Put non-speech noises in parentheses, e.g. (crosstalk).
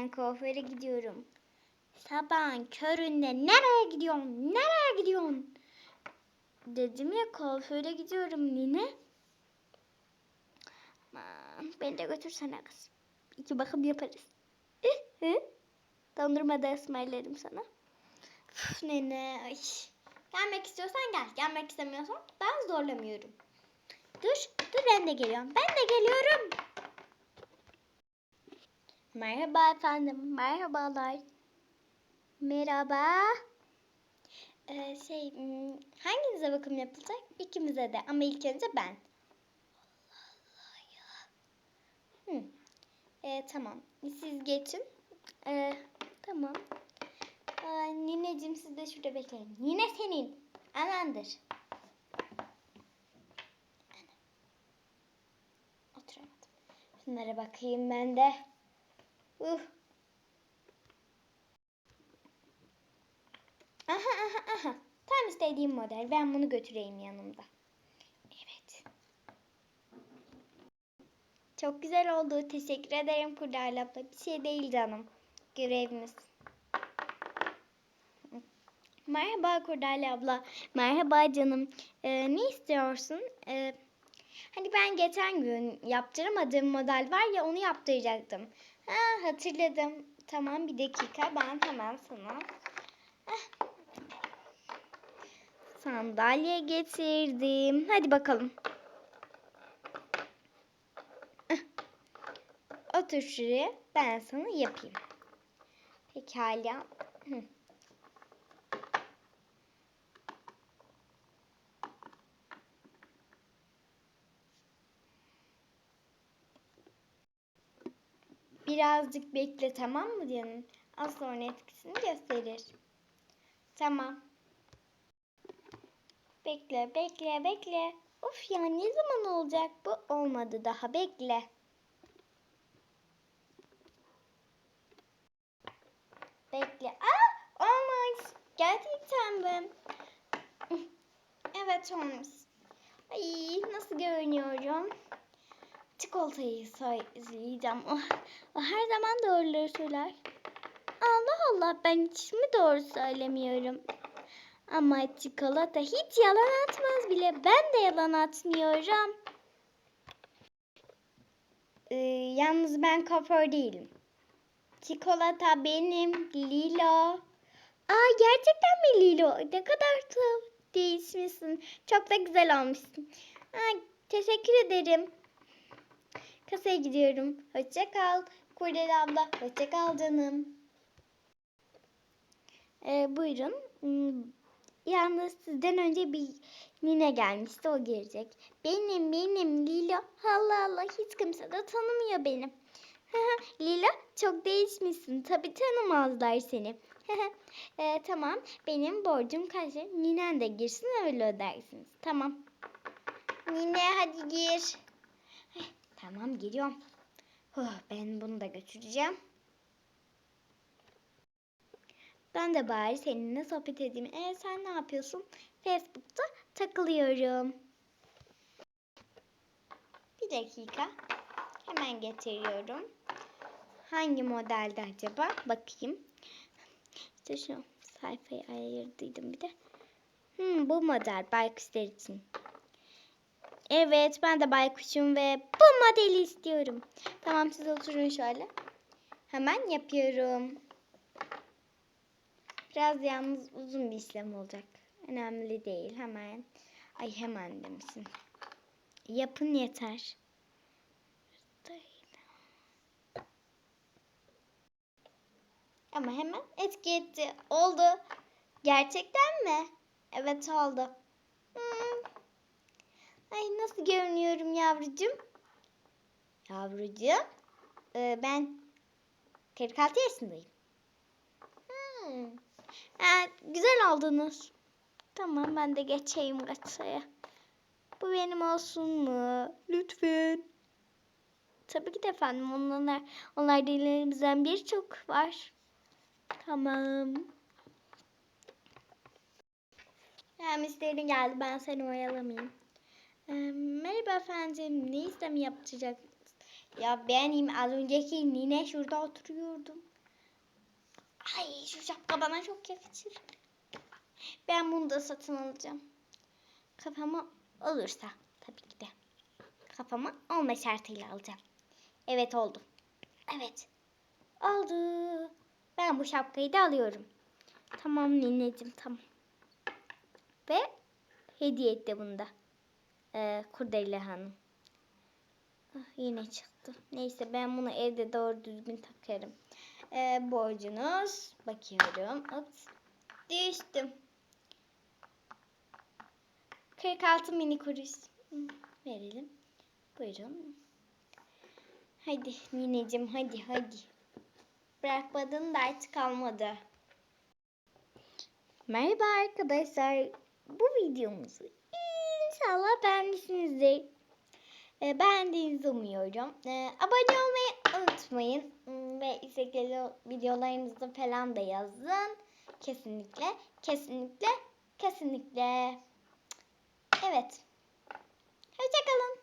ben kuaföre gidiyorum. Sabahın köründe nereye gidiyorsun? Nereye gidiyorsun? Dedim ya kuaföre gidiyorum Nine. Aman beni de götürsene kız. İki bakım yaparız. Dondurma da ısmarlarım sana. Üf, nene. Ay. Gelmek istiyorsan gel. Gelmek istemiyorsan ben zorlamıyorum. Dur. Dur ben de geliyorum. Ben de geliyorum. Merhaba efendim. Merhabalar. Merhaba. Ee, şey, hmm, hanginize bakım yapılacak? İkimize de ama ilk önce ben. Hı. Ee, tamam. Siz geçin. Ee, tamam. Aa, nineciğim siz de şurada bekleyin. Nine senin. Anandır. Ana. Oturamadım. Şunlara bakayım ben de. Uh. Aha aha aha. Tam istediğim model. Ben bunu götüreyim yanımda. Evet. Çok güzel oldu. Teşekkür ederim Kurdale abla. Bir şey değil canım. Görevimiz. Merhaba Kurdale abla. Merhaba canım. Ee, ne istiyorsun? Ee, hani ben geçen gün yaptıramadığım model var ya onu yaptıracaktım. Ha hatırladım. Tamam bir dakika ben hemen sana. Heh. Sandalye getirdim. Hadi bakalım. Heh. Otur şuraya. Ben sana yapayım. Pekala. Hı. Birazcık bekle tamam mı canım? Az sonra etkisini gösterir. Tamam. Bekle, bekle, bekle. Of ya ne zaman olacak bu? Olmadı daha. Bekle. Bekle. Aa, olmuş. Gerçekten mi? (laughs) Evet olmuş. Ay nasıl görünüyorum? Çikolatayı söyleyeceğim. O, o her zaman doğruları söyler. Allah Allah ben hiç mi doğru söylemiyorum? Ama çikolata hiç yalan atmaz bile. Ben de yalan atmıyorum. Ee, yalnız ben kuaför değilim. Çikolata benim Lilo. Aa gerçekten mi Lilo? Ne kadar tuhaf değişmişsin. Çok da güzel olmuşsun. Aa, teşekkür ederim. Kasaya gidiyorum. Hoşça kal. Kurdele abla. Hoşça kal canım. Ee, buyurun. Hmm, Yalnız sizden önce bir nine gelmişti. O gelecek. Benim benim Lilo. Allah Allah hiç kimse de tanımıyor beni. (laughs) Lilo çok değişmişsin. Tabii tanımazlar seni. (laughs) ee, tamam. Benim borcum kaç? Ninen de girsin öyle ödersiniz. Tamam. Nine hadi gir. Tamam geliyorum. Huh, ben bunu da götüreceğim. Ben de bari seninle sohbet edeyim. E sen ne yapıyorsun? Facebook'ta takılıyorum. Bir dakika. Hemen getiriyorum. Hangi modelde acaba? Bakayım. İşte şu sayfayı ayırdıydım bir de. Hmm, bu model baykuşlar için. Evet ben de baykuşum ve bu modeli istiyorum. Tamam siz oturun şöyle. Hemen yapıyorum. Biraz yalnız uzun bir işlem olacak. Önemli değil hemen. Ay hemen demişsin. Yapın yeter. Ama hemen etki etti. Oldu. Gerçekten mi? Evet oldu. Ay nasıl görünüyorum yavrucuğum? Yavrucuğum. Ee, ben 46 yaşındayım. Hmm. Ha, güzel oldunuz. Tamam ben de geçeyim kasaya. Bu benim olsun mu? Lütfen. Tabii ki de efendim. Onlar, onlar dilerimizden birçok var. Tamam. Ya müşteri geldi. Ben seni oyalamayayım. Merhaba efendim. Ne istemi yapacak? Ya benim az önceki nine şurada oturuyordum. Ay şu şapka bana çok yakışır. Ben bunu da satın alacağım. Kafama olursa tabii ki de. Kafama olma şartıyla alacağım. Evet oldu. Evet. Oldu. Ben bu şapkayı da alıyorum. Tamam nineciğim tamam. Ve hediye etti bunu da. Ee, Kurdele Hanım. Ah, yine çıktı. Neyse ben bunu evde doğru düzgün takarım. Ee, borcunuz. Bakıyorum. Ups. Düştüm. 46 mini kuruş. Verelim. Buyurun. Hadi nineciğim hadi hadi. Bırakmadın da artık kalmadı. Merhaba arkadaşlar. Bu videomuzu İnşallah beğenmişsinizdir. E, beğendiğinizi umuyorum. E, abone olmayı unutmayın. Hmm, ve istekleri videolarınızı falan da yazın. Kesinlikle, kesinlikle, kesinlikle. Evet. Hoşçakalın.